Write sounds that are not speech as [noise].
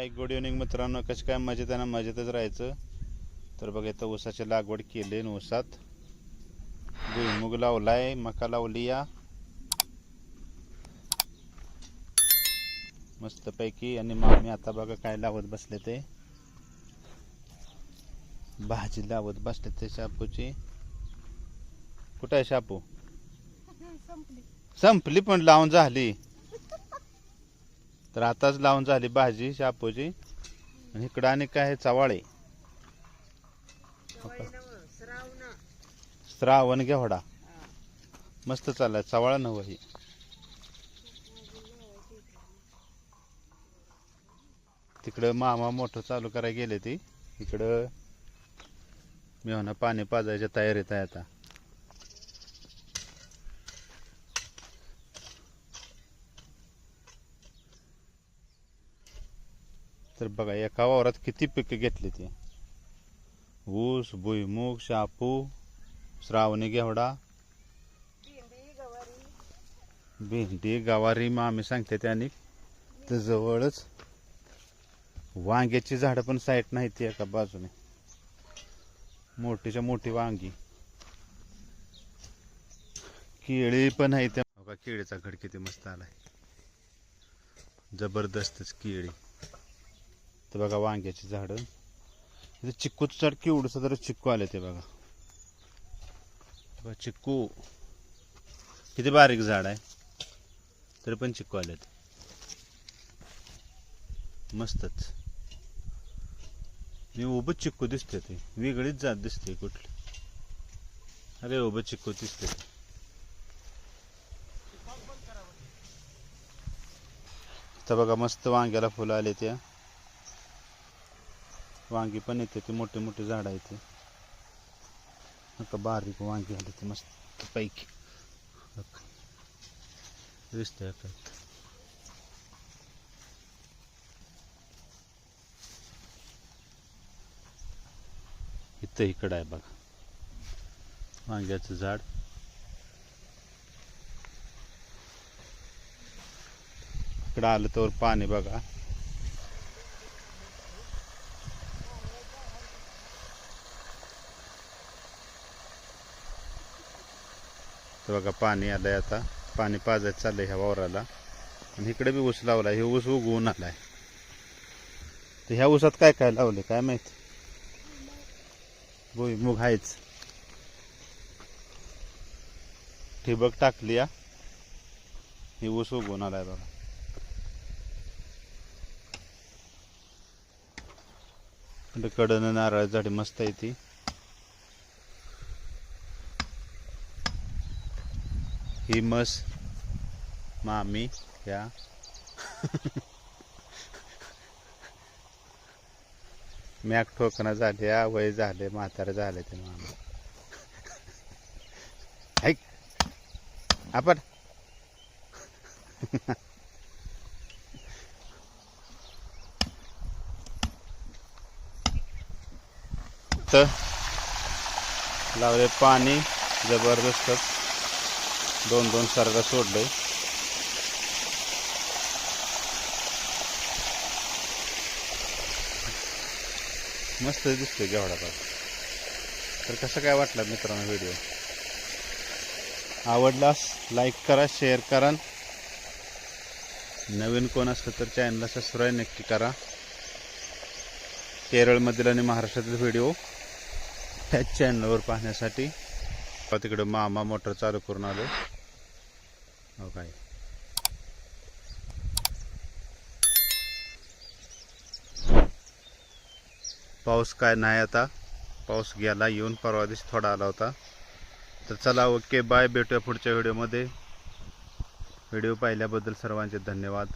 Hi good evening मित्रांनो कसं काय मजेत आहे ना मजेतच राहायचं. तर बघा इथं ऊसाची लागवड केली आहे ऊसात. भुईमुग लावलाय मका लावली या. मस्तपैकी. आणि मामी आता बघा काय लावत बसले ते. भाजी लावत बसले ते शापूची. कुठं आहे शापू? [laughs] संपली. संपली पण लावून झाली. तर आताच लावून झाली भाजी शापूची. आणि इकडं आणि काय आहे? चवाळे. श्रावण. घेवडा. मस्त चाललाय चवाळा नव ही. तिकडं मामा मोटर चालू करायला गेले ती. इकडं मी म्हणा पाणी पाजायच्या तयारीत आहे आता. तर बघा एका वावरात किती पिकं घेतली ती? ऊस भुईमुग शापू श्रावणी घेवडा भेंडी गवारी मग आम्ही सांगते त्याने. तर जवळच वांग्याची झाडं पण साईट नाही ती एका बाजूने. मोठीच्या मोठी वांगी. केळी पण आहे त्या. केळीचा घड किती मस्त आलाय. जबरदस्तच केळी. तर बघा वांग्याची झाडं. इथं चिक्कूचं झाड केवढंच जरा चिक्कू आले ते बघा. बघा चिक्कू. किती बारीक झाड आहे. तरी पण चिक्कू आलेत. मस्तच. मी उभं चिक्कू दिसते ते. वेगळीच जात दिसते कुठली. अरे उभं चिक्कू दिसते तर बघा मस्त वांग्याला फुलं आले त्या वांगी पण येते ते मोठे मोठे झाड आहेत आता बारीक वांगी आले ते मस्त पैकी. दिसतंय काय इथं इकडं आहे बघा. वांग्याचं झाड. इकडं आलं तर पाणी बघा. तर बघा पाणी आलंय आता. पाणी पाजायचं चाललंय ह्या वावराला. आणि इकडे बी ऊस लावलाय. हे ऊस उगवून आलाय. तर ह्या ऊसात काय काय लावले काय माहिती? भुई मुग आहेच ठिबक टाकली या ही ऊस उगवून आलाय बघा. कडन कडनं नारळ झाडी मस्त आहे ती. ही मस मामी या मॅक ठोकणं झाल्या वय झाले म्हातारे झाले ते मामी ऐक आपण लावले पाणी जबरदस्तच दोन दोन सर्ग सोडले मस्त दिसतोय घेवडा तर कसं काय वाटलं मित्रांनो व्हिडिओ आवडलास लाईक करा शेअर करा. नवीन कोण असलं तर चॅनलला सबस्क्राईब नक्की करा. केरळमधील आणि महाराष्ट्रातील व्हिडिओ त्याच चॅनलवर पाहण्यासाठी. तिकडं मामा मोटर चालू करून आलो. हो काय? पाऊस काय नाही आता. पाऊस गेला येऊन परवा दिवशी थोडा आला होता. तर चला ओके बाय. भेटूया पुढच्या व्हिडिओमध्ये. व्हिडिओ पाहिल्याबद्दल सर्वांचे धन्यवाद.